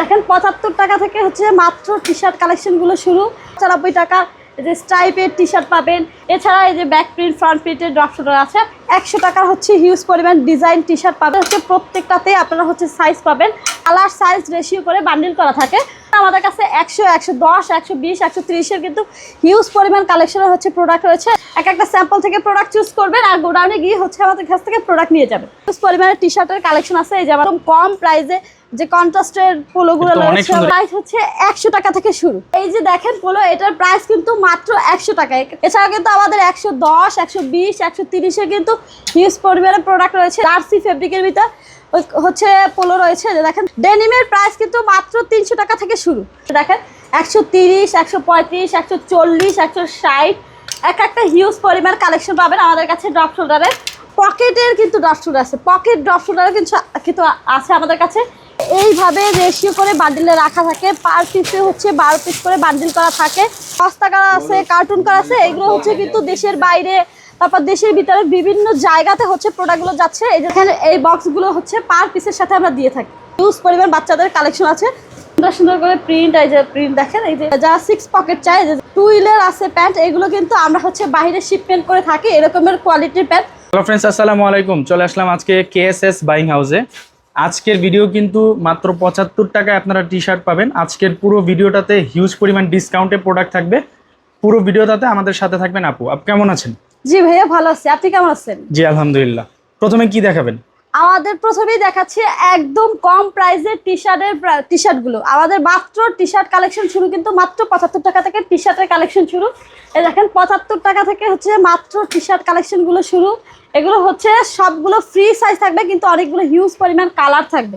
দেখেন, পঁচাত্তর টাকা থেকে হচ্ছে মাত্র টি শার্ট কালেকশনগুলো শুরু। পঁচানব্বই টাকা যে স্ট্রাইপের টি শার্ট পাবেন। এছাড়া এই যে ব্যাক প্রিন্ট ফ্রন্ট প্রিন্টের ড্রপ আছে। একশো টাকার হচ্ছে হিউজ পরিমাণ ডিজাইন টি শার্ট পাবেন। হচ্ছে প্রত্যেকটাতেই আপনারা হচ্ছে সাইজ পাবেন। কালার সাইজ রেশিও করে বান্ডিল করা থাকে। আমাদের কাছে একশো একশো দশ একশো বিশ একশো ত্রিশের কিন্তু হিউজ পরিমাণ কালেকশনের হচ্ছে প্রোডাক্ট রয়েছে। এক একটা স্যাম্পল থেকে প্রোডাক্ট চুজ করবেন আর গোডাউনে গিয়ে হচ্ছে আমাদের কাছ থেকে প্রোডাক্ট নিয়ে যাবেন। হিউজ পরিমাণে টি শার্টের কালেকশন আছে। এই যে একদম কম প্রাইসে যে কন্ট্রাস্টের পোলোগুলো রয়েছে প্রাইস হচ্ছে একশো টাকা থেকে শুরু। এই যে দেখেন পোলো এটার প্রাইস কিন্তু মাত্র একশো টাকা এছাড়া কিন্তু আমাদের একশো দশ একশো বিশ একশো তিরিশের কিন্তু হিউজ পরিমাণের প্রোডাক্ট রয়েছে। জার্সি ফেব্রিকের ভিতর হচ্ছে পোলো রয়েছে। দেখেন ডেনিমের প্রাইস কিন্তু মাত্র তিনশো টাকা থেকে শুরু। দেখেন, একশো তিরিশ, একশো পঁয়ত্রিশ, একশো চল্লিশ, একশো ষাট। এক একটা হিউজ পরিমাণ কালেকশন পাবেন আমাদের কাছে ড্রপ শোল্ডারের পকেটের কিন্তু ড্রপ শোল্ডার আছে। পকেট ড্রপ শোল্ডারও কিন্তু কিন্তু আছে আমাদের কাছে। এইভাবে রেশিও করে বান্ডিলে রাখা থাকে। পার পিসে হচ্ছে বারো পিস করে বান্ডিল করা থাকে। সস্তা করা আছে কার্টুন করা আছে। এগুলো হচ্ছে কিন্তু দেশের বাইরে তারপর দেশের ভিতরে বিভিন্ন জায়গাতে হচ্ছে প্রোডাক্টগুলো যাচ্ছে। এই যেখানে এই বক্সগুলো হচ্ছে পার পিসের সাথে আমরা দিয়ে থাকি। ইউজ পরিমাণ বাচ্চাদের কালেকশন আছে। সুন্দর সুন্দর করে প্রিন্ট এই যে প্রিন্ট দেখেন, এই যে যারা সিক্স পকেট চাই যে টু হুইলের আছে প্যান্ট এগুলো কিন্তু আমরা হচ্ছে বাইরে শিপমেন্ট করে থাকি, এরকমের কোয়ালিটির প্যান্ট হ্যালো ফ্রেন্ডস আসসালামু আলাইকুম। চলে আসলাম আজকে কেএসএস বাইং হাউসে আজকের ভিডিও কিন্তু মাত্র পঁচাত্তর টাকায় আপনারা টি শার্ট পাবেন। আজকের পুরো ভিডিওটাতে হিউজ পরিমাণ ডিসকাউন্টে প্রোডাক্ট থাকবে। পুরো ভিডিওটাতে আমাদের সাথে থাকবেন আপু। আপু, কেমন আছেন? জি ভাইয়া ভালো আছে। আপনি কেমন আছেন? জি আলহামদুলিল্লাহ। প্রথমে কি দেখাবেন? আমাদের প্রথমেই দেখাচ্ছি একদম কম প্রাইসের টি শার্টের টি শার্টগুলো আমাদের মাত্র টি শার্ট কালেকশন শুরু কিন্তু মাত্র পঁচাত্তর টাকা থেকে টি শার্টের কালেকশন শুরু। এই দেখেন পঁচাত্তর টাকা থেকে হচ্ছে মাত্র টি শার্ট কালেকশনগুলো শুরু। এগুলো হচ্ছে সবগুলো ফ্রি সাইজ থাকবে কিন্তু অনেকগুলো হিউজ পরিমাণ কালার থাকবে।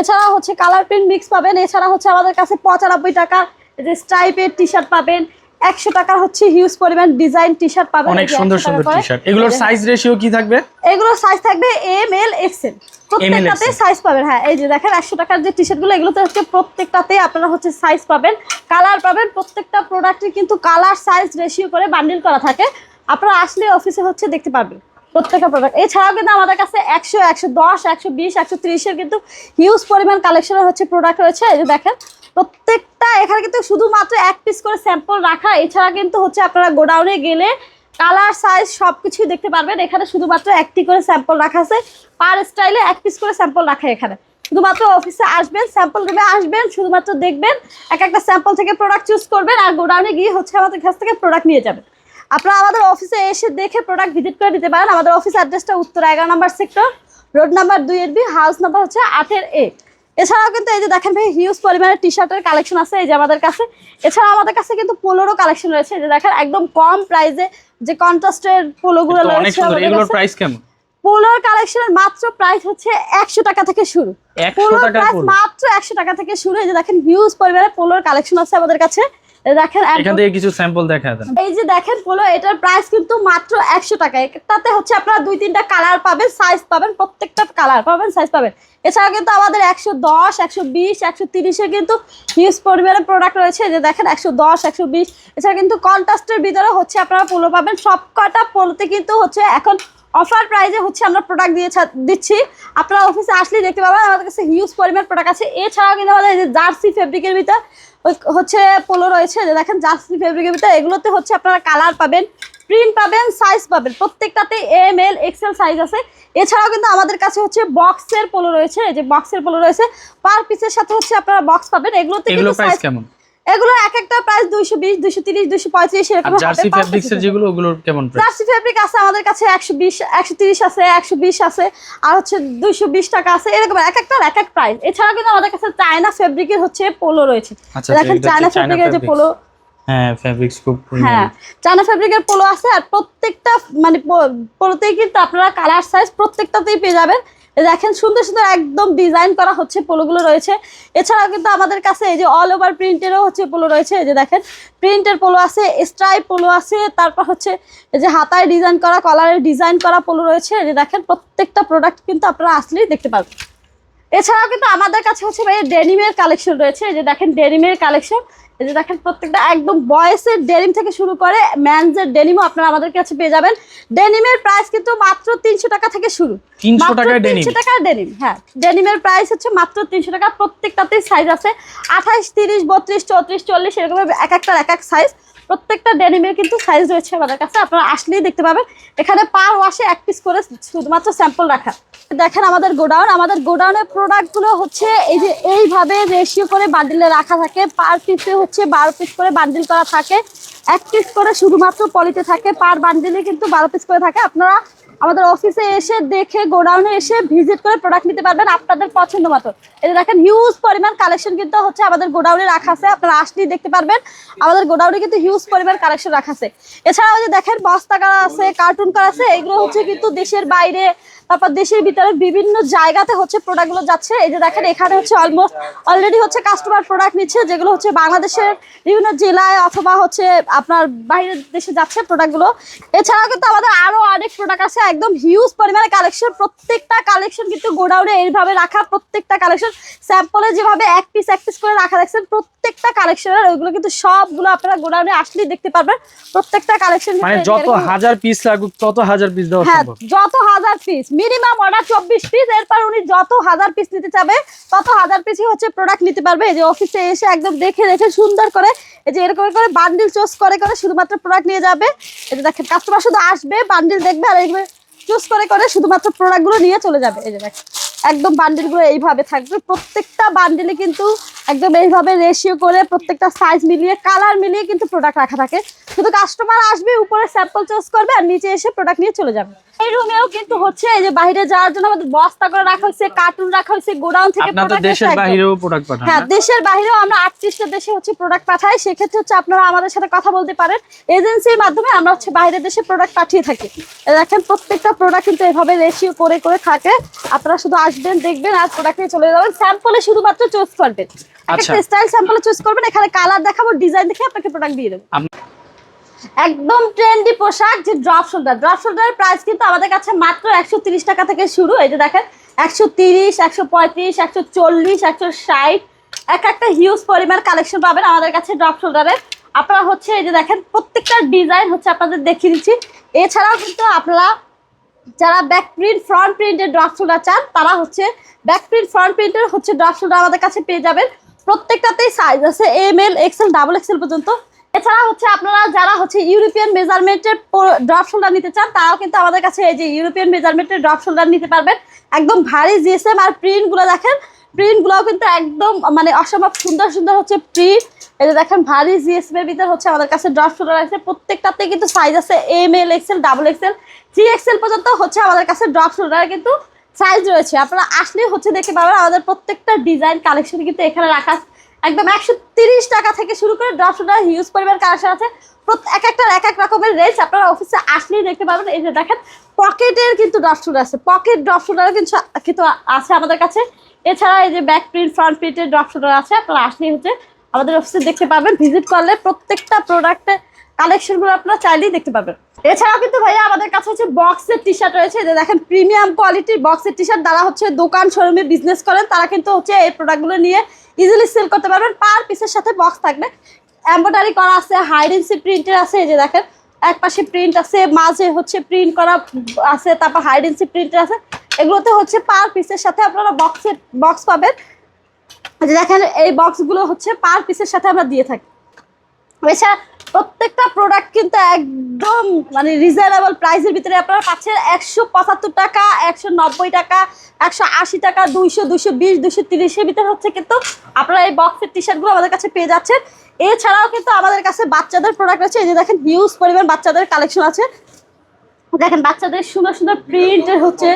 এছাড়া হচ্ছে কালার প্রিন্ট মিক্স পাবেন। এছাড়া হচ্ছে আমাদের কাছে পঁচানব্বই টাকা যে স্ট্রাইপের টি শার্ট পাবেন। একশো টাকার হচ্ছে হিউজ পরিমাণ ডিজাইন টি শার্ট পাবেন অনেক সুন্দর সুন্দর টি শার্ট এগুলোর সাইজ রেশিও কি থাকবে? এগুলো সাইজ থাকবে এম এল এক্সেল প্রত্যেকটাতে সাইজ পাবেন হ্যাঁ। এই যে দেখেন একশো টাকার যে টি শার্টগুলো এগুলোতে হচ্ছে প্রত্যেকটাতে আপনারা হচ্ছে সাইজ পাবেন কালার পাবেন প্রত্যেকটা প্রোডাক্টে কিন্তু কালার সাইজ রেশিও করে বান্ডিল করা থাকে। আপনারা আসলে অফিসে হচ্ছে দেখতে পারবেন প্রত্যেকটা প্রোডাক্ট এছাড়াও কিন্তু আমাদের কাছে একশো একশো দশ একশো বিশ একশো তিরিশের কিন্তু হিউজ পরিমাণ কালেকশনের হচ্ছে প্রোডাক্ট রয়েছে। এই যে দেখেন প্রত্যেকটা এখানে কিন্তু শুধুমাত্র এক পিস করে স্যাম্পল রাখা। এছাড়া কিন্তু হচ্ছে আপনারা গোডাউনে গেলে কালার সাইজ সব কিছুই দেখতে পারবেন। এখানে শুধুমাত্র একটি করে স্যাম্পল রাখা আছে। পার স্টাইলে এক পিস করে স্যাম্পল রাখা এখানে। শুধুমাত্র অফিসে আসবেন স্যাম্পল রুমে আসবেন, শুধুমাত্র দেখবেন, এক একটা স্যাম্পল থেকে প্রোডাক্ট চুজ করবেন আর গোডাউনে গিয়ে হচ্ছে আমাদের কাছ থেকে প্রোডাক্ট নিয়ে যাবেন। আপনারা আমাদের অফিসে এসে দেখে প্রোডাক্ট ভিজিট করে দিতে পারেন। আমাদের অফিস অ্যাড্রেসটা উত্তর এগারো নম্বর সেক্টর রোড নাম্বার দুই এর বি হাউস নাম্বার হচ্ছে আটের এ এছাড়াও কিন্তু এই যে দেখেন ভাই হিউজ পরিমাণের টি শার্টের কালেকশন আছে এই যে আমাদের কাছে। এছাড়া আমাদের কাছে কিন্তু পোলোরও কালেকশন রয়েছে এই যে দেখেন একদম কম প্রাইসে যে কন্ট্রাস্টের পোলোগুলো রয়েছে এগুলোর প্রাইস কেমন? পোলোর কালেকশনের মাত্র প্রাইস হচ্ছে একশো টাকা থেকে শুরু। 100 পোলোর প্রাইস মাত্র একশো টাকা থেকে শুরু এই যে দেখেন হিউজ পরিমাণে পোলোর কালেকশন আছে আমাদের কাছে। দেখেন এখান থেকে কিছু স্যাম্পল দেখা দেন। এই যে দেখেন পোলো এটার প্রাইস কিন্তু মাত্র একশো টাকা। তাতে হচ্ছে আপনারা দুই তিনটা কালার পাবেন সাইজ পাবেন প্রত্যেকটা কালার পাবেন সাইজ পাবেন। এছাড়া কিন্তু আমাদের একশো দশ একশো বিশ একশো তিরিশের কিন্তু হিউজ পরিমাণের প্রোডাক্ট রয়েছে। যে দেখেন একশো দশ একশো বিশ। এছাড়া কিন্তু কন্ট্রাস্টের ভিতরে হচ্ছে আপনারা পোলো পাবেন। সব কটা পোলোতে কিন্তু হচ্ছে এখন অফার প্রাইজে হচ্ছে আমরা প্রোডাক্ট দিয়ে দিচ্ছি। আপনারা অফিসে আসলেই দেখতে পাবেন আমাদের কাছে হিউজ পরিমাণ প্রোডাক্ট আছে। এছাড়াও কিন্তু আমাদের জার্সি ফেব্রিকের ভিতর হচ্ছে পোলো রয়েছে যে দেখেন জার্সি ফেব্রিকের ভিতরে এগুলোতে হচ্ছে আপনারা কালার পাবেন প্রিন্ট পাবেন সাইজ পাবেন। প্রত্যেকটাতে এম এল এক্সেল সাইজ আছে। এছাড়াও কিন্তু আমাদের কাছে হচ্ছে বক্সের পোলো রয়েছে এই যে বক্সের পোলো রয়েছে পার পিসের সাথে হচ্ছে আপনারা বক্স পাবেন। এগুলোতে কিন্তু সাইজ কেমন? এগুলো এক একটা প্রাইস দুইশো বিশ দুইশো তিরিশ দুইশো পঁয়ত্রিশ আর এরকম জার্সি ফ্যাব্রিক্স এর যেগুলো ওগুলোর কেমন প্রাইস জার্সি ফেব্রিক আছে আমাদের কাছে একশো বিশ একশো তিরিশ আছে একশো বিশ আছে আর হচ্ছে দুইশো বিশ টাকা আছে এরকম এক একটার এক এক প্রাইস এছাড়া কিন্তু আমাদের কাছে চায়না ফেব্রিকের হচ্ছে পোলো রয়েছে। আচ্ছা, দেখেন চায়না ফেব্রিকের যে পোলো হ্যাঁ ফ্যাব্রিক্স খুব হ্যাঁ চায়না ফেব্রিকের পোলো আছে আর প্রত্যেকটা মানে পো- পোলোতেই কিন্তু আপনারা কালার সাইজ প্রত্যেকটাতেই পেয়ে যাবেন। দেখেন, সুন্দর সুন্দর একদম ডিজাইন করা হচ্ছে পোলোগুলো রয়েছে। এছাড়াও কিন্তু আমাদের কাছে এই যে অল ওভার প্রিন্টেরও হচ্ছে পোলো রয়েছে, এই যে দেখেন প্রিন্টের পোলো আছে স্ট্রাইপ পোলো আছে, তারপর হচ্ছে এই যে হাতায় ডিজাইন করা কলারের ডিজাইন করা পোলো রয়েছে। এই যে দেখেন, প্রত্যেকটা প্রোডাক্ট কিন্তু আপনারা আসলেই দেখতে পারবেন। এছাড়াও কিন্তু আমাদের কাছে হচ্ছে ভাই ডেনিমের কালেকশন রয়েছে। এই যে দেখেন ডেনিমের কালেকশন। এই যে দেখেন প্রত্যেকটা একদম বয়েসের ডেনিম থেকে শুরু করে ম্যানসের ডেনিমও আপনারা আমাদের কাছে পেয়ে যাবেন। ডেনিমের প্রাইস কিন্তু মাত্র তিনশো টাকা থেকে শুরু। 300 মাত্র টাকায় 300 টাকার ডেনিম হ্যাঁ। ডেনিমের প্রাইস হচ্ছে মাত্র তিনশো টাকা। প্রত্যেকটাতেই সাইজ আছে। আঠাইশ তিরিশ বত্রিশ চৌত্রিশ চল্লিশ এরকম এক একটার এক এক সাইজ প্রত্যেকটা ডেনিমের কিন্তু সাইজ রয়েছে আমাদের কাছে। আপনারা আসলেই দেখতে পাবেন। এখানে পার ওয়াশে এক পিস করে শুধুমাত্র স্যাম্পল রাখা। দেখেন আমাদের গোডাউন, আমাদের গোডাউনের প্রোডাক্টগুলো হচ্ছে এই যে এইভাবে রেশিও করে বান্ডিলে রাখা থাকে। পার পিসে হচ্ছে বারো পিস করে বান্ডিল করা থাকে। এক পিস করে শুধুমাত্র পলিতে থাকে। পার বান্ডিলে কিন্তু বারো পিস করে থাকে। আপনারা আমাদের অফিসে এসে দেখে গোডাউনে এসে ভিজিট করে প্রোডাক্ট নিতে পারবেন আপনাদের পছন্দ মতো। যে দেখেন হিউজ পরিমাণ কালেকশন কিন্তু হচ্ছে আমাদের গোডাউনে রাখা আছে। আপনারা আসলেই দেখতে পারবেন, আমাদের গোডাউনে কিন্তু হিউজ পরিমাণ কালেকশন রাখা আছে। এছাড়াও যে দেখেন, বস্তা করা আছে কার্টুন করা আছে, এগুলো হচ্ছে কিন্তু দেশের বাইরে, তারপর দেশের ভিতরে বিভিন্ন জায়গাতে হচ্ছে প্রোডাক্টগুলো যাচ্ছে। এই যে দেখেন, এখানে হচ্ছে অলমোস্ট অলরেডি হচ্ছে কাস্টমার প্রোডাক্ট নিচ্ছে, যেগুলো হচ্ছে বাংলাদেশের বিভিন্ন জেলায় অথবা হচ্ছে আপনার বাইরের দেশে যাচ্ছে প্রোডাক্টগুলো এছাড়াও কিন্তু আমাদের আরও অনেক প্রোডাক্ট আছে। একদম হিউজ পরিমাণে কালেকশন প্রত্যেকটা কালেকশন কিন্তু গোডাউনে এইভাবে রাখা প্রত্যেকটা কালেকশন স্যাম্পলে যেভাবে এক পিস এক পিস করে রাখা দেখছেন প্রত্যেকটা কালেকশনের ওইগুলো কিন্তু সবগুলো আপনারা গোডাউনে আসলেই দেখতে পারবেন। প্রত্যেকটা কালেকশন মানে যত হাজার পিস লাগুক তত হাজার পিস দেওয়া হ্যাঁ সম্ভব। যত হাজার পিস মিনিমাম অর্ডার চব্বিশ পিস এরপর উনি যত হাজার পিস নিতে চাবে তত হাজার পিসই হচ্ছে প্রোডাক্ট নিতে পারবে। এই যে অফিসে এসে একদম দেখে দেখে সুন্দর করে এই যে এরকম করে বান্ডিল চুজ করে করে শুধুমাত্র প্রোডাক্ট নিয়ে যাবে। যে দেখেন কাস্টমার শুধু আসবে বান্ডিল দেখবে আর এইভাবে চুজ করে করে শুধুমাত্র প্রোডাক্টগুলো নিয়ে চলে যাবে। এই যে দেখেন, একদম বান্ডিলগুলো এইভাবে থাকবে। প্রত্যেকটা বান্ডিলে কিন্তু একদম এইভাবে রেশিও করে প্রত্যেকটা সাইজ মিলিয়ে কালার মিলিয়ে কিন্তু প্রোডাক্ট রাখা থাকে। শুধু কাস্টমার আসবে, উপরে স্যাম্পল চুজ করবে আর নিচে এসে প্রোডাক্ট নিয়ে চলে যাবে। এই রুমেও কিন্তু হচ্ছে যে বাইরে যাওয়ার জন্য আমাদের বস্তা করে রাখা হয়েছে কার্টুন রাখা হয়েছে গোডাউন থেকে আপনার দেশের বাইরেও প্রোডাক্ট পাঠান হ্যাঁ দেশের বাইরেও আমরা আটত্রিশটা দেশে হচ্ছে প্রোডাক্ট পাঠাই সেক্ষেত্রে হচ্ছে আপনারা আমাদের সাথে কথা বলতে পারেন। এজেন্সির মাধ্যমে আমরা হচ্ছে বাইরের দেশে প্রোডাক্ট পাঠিয়ে থাকি। দেখেন প্রত্যেকটা প্রোডাক্ট কিন্তু এভাবে রেশিও করে করে থাকে। আপনারা শুধু আসবেন দেখবেন আর প্রোডাক্ট নিয়ে চলে যাবেন। স্যাম্পলে শুধুমাত্র চুজ করবেন। একটা স্টাইল স্যাম্পলে চুজ করবেন এখানে কালার দেখাবো ডিজাইন দেখে আপনাকে প্রোডাক্ট দিয়ে দেবো। আপ- একদম ট্রেন্ডি পোশাক যে ড্রপ শোল্ডার ড্রপ শোল্ডারের প্রাইস কিন্তু আমাদের কাছে মাত্র একশো টাকা থেকে শুরু। এই যে দেখেন, একশো তিরিশ, একশো পঁয়ত্রিশ, একশো চল্লিশ, একশো ষাট। এক একটা হিউজ পরিমাণ কালেকশন পাবেন আমাদের কাছে ড্রপ শোল্ডারের আপনারা হচ্ছে এই যে দেখেন, প্রত্যেকটা ডিজাইন হচ্ছে আপনাদের দেখিয়ে দিচ্ছি। এছাড়াও কিন্তু আপনারা যারা ব্যাক প্রিন্ট ফ্রন্ট প্রিন্টের ড্রপ শোল্ডার চান, তারা হচ্ছে ব্যাক প্রিন্ট ফ্রন্ট প্রিন্টের হচ্ছে ড্রপ শোল্ডার আমাদের কাছে পেয়ে যাবেন। প্রত্যেকটাতেই সাইজ আছে M L XL double XL পর্যন্ত। এছাড়া হচ্ছে আপনারা যারা হচ্ছে ইউরোপিয়ান মেজারমেন্টের ড্রপ শোল্ডার নিতে চান, তারাও কিন্তু আমাদের কাছে এই যে ইউরোপিয়ান মেজারমেন্টের ড্রপ শোল্ডার নিতে পারবেন। একদম ভারী জিএসএম আর প্রিন্টগুলো দেখেন। প্রিন্টগুলোও কিন্তু একদম মানে অসম্ভব সুন্দর সুন্দর হচ্ছে প্রিন্ট এই যে দেখেন, ভারী জিএসএম এর ভিতর হচ্ছে আমাদের কাছে ড্রপ শোল্ডার আছে। প্রত্যেকটাতে কিন্তু সাইজ আছে M L XL double XL three XL পর্যন্ত হচ্ছে আমাদের কাছে ড্রপ শোল্ডার কিন্তু সাইজ রয়েছে। আপনারা আসলেই হচ্ছে দেখতে পাবেন আমাদের প্রত্যেকটা ডিজাইন কালেকশন কিন্তু এখানে রাখা। একদম একশো তিরিশ টাকা থেকে শুরু করে ড্রপ শোল্ডার হিউজ পরিমাণ কালেকশন আছে। এক একটার এক এক রকমের রেঞ্জ আপনারা অফিসে আসলেই দেখতে পাবেন এই যে দেখেন, পকেটের কিন্তু ড্রপ শোল্ডার আছে। পকেট ড্রপ শোল্ডারও কিন্তু কিন্তু আছে আমাদের কাছে। এছাড়া এই যে ব্যাক প্রিন্ট ফ্রন্ট প্রিন্টের ড্রপ শোল্ডার আছে। আপনারা আসলেই হচ্ছে আমাদের অফিসে দেখতে পাবেন ভিজিট করলে প্রত্যেকটা প্রোডাক্টের কালেকশনগুলো আপনারা চাইলেই দেখতে পাবেন এছাড়াও কিন্তু ভাইয়া আমাদের কাছে হচ্ছে বক্সের টি শার্ট রয়েছে যে দেখেন প্রিমিয়াম কোয়ালিটির বক্সের টি শার্ট যারা হচ্ছে দোকান শোরুমে বিজনেস করেন, তারা কিন্তু হচ্ছে এই প্রোডাক্টগুলো নিয়ে ইজিলি সেল করতে পারবেন। পার পিসের সাথে বক্স থাকবে। এম্বয়ডারি করা আছে হাইডেন্সি প্রিন্টের আছে, এই যে দেখেন। এক পাশে প্রিন্ট আছে, মাঝে হচ্ছে প্রিন্ট করা আছে, তারপর হাইডেন্সি প্রিন্টের আছে। এগুলোতে হচ্ছে পার পিসের সাথে আপনারা বক্সের বক্স পাবেন। যে দেখেন, এই বক্সগুলো হচ্ছে পার পিসের সাথে আমরা দিয়ে থাকি। এছাড়া প্রত্যেকটা প্রোডাক্ট কিন্তু একদম মানে রিজনেবল প্রাইসের ভিতরে আপনারা পাচ্ছেন একশো পঁচাত্তর টাকা, একশো নব্বই টাকা, একশো আশি টাকা, দুইশো দুশো বিশ দুশো তিরিশের ভিতরে হচ্ছে কিন্তু আপনারা এই বক্সের টি শার্টগুলো আমাদের কাছে পেয়ে যাচ্ছেন। এছাড়াও কিন্তু আমাদের কাছে বাচ্চাদের প্রোডাক্ট আছে, এই যে দেখেন হিউজ পরিমাণ বাচ্চাদের কালেকশন আছে। দেখেন বাচ্চাদের সুন্দর সুন্দর প্রিন্ট হচ্ছে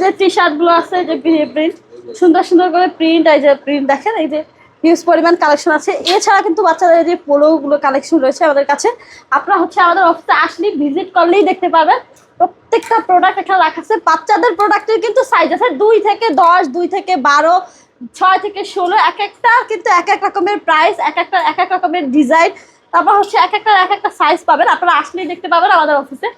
যে টি শার্টগুলো আছে যে প্রিন্ট সুন্দর সুন্দর করে প্রিন্ট এই যে প্রিন্ট দেখেন, এই যে হিউজ পরিমাণ কালেকশন আছে। এছাড়া কিন্তু বাচ্চাদের যে পোলোগুলো কালেকশন রয়েছে আমাদের কাছে, আপনারা হচ্ছে আমাদের অফিসে আসলেই ভিজিট করলেই দেখতে পাবেন প্রত্যেকটা প্রোডাক্ট এখানে রাখা আছে। বাচ্চাদের প্রোডাক্টের কিন্তু সাইজ আছে দুই থেকে দশ, দুই থেকে বারো, ছয় থেকে ষোলো, এক একটা কিন্তু এক এক রকমের প্রাইস এক একটা, এক এক রকমের ডিজাইন তারপর হচ্ছে এক একটা এক একটা সাইজ পাবেন। আপনারা আসলেই দেখতে পাবেন আমাদের অফিসে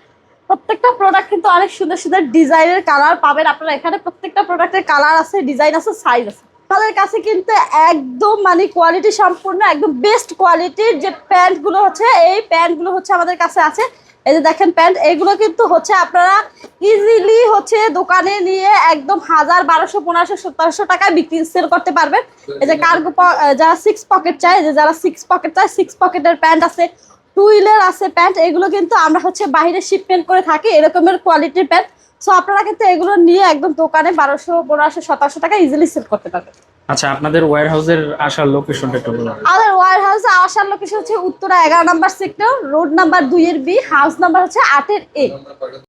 প্রত্যেকটা প্রোডাক্ট কিন্তু অনেক সুন্দর সুন্দর ডিজাইনের কালার পাবেন। আপনারা এখানে প্রত্যেকটা প্রোডাক্টের কালার আছে ডিজাইন আছে সাইজ আছে। আমাদের কাছে কিন্তু একদম মানে কোয়ালিটি সম্পূর্ণ, একদম বেস্ট কোয়ালিটির যে প্যান্টগুলো হচ্ছে, এই প্যান্টগুলো হচ্ছে আমাদের কাছে আছে। এই যে দেখেন প্যান্ট এইগুলো কিন্তু হচ্ছে আপনারা ইজিলি হচ্ছে দোকানে নিয়ে একদম হাজার বারোশো, পনেরোশো, সতেরোশো টাকায় বিক্রি সেল করতে পারবেন। এই যে কার্গো যারা সিক্স পকেট চায় যে যারা সিক্স পকেট চায় সিক্স পকেটের প্যান্ট আছে টুইলের আছে প্যান্ট এগুলো কিন্তু আমরা হচ্ছে বাইরে শিপমেন্ট করে থাকি, এরকমের কোয়ালিটির প্যান্ট সো আপনারা কিন্তু এগুলো নিয়ে একদম দোকানে বারোশো পনেরোশো সতেরোশো টাকা ইজিলি সেল করতে পারবেন। আচ্ছা আপনাদের ওয়্যার হাউসের আসার লোকেশনটা একটু বলুন। আমাদের ওয়ার হাউসে আসার লোকেশন হচ্ছে উত্তরা এগারো নাম্বার সেক্টর রোড নাম্বার দুই এর বি হাউস নাম্বার হচ্ছে আটের এ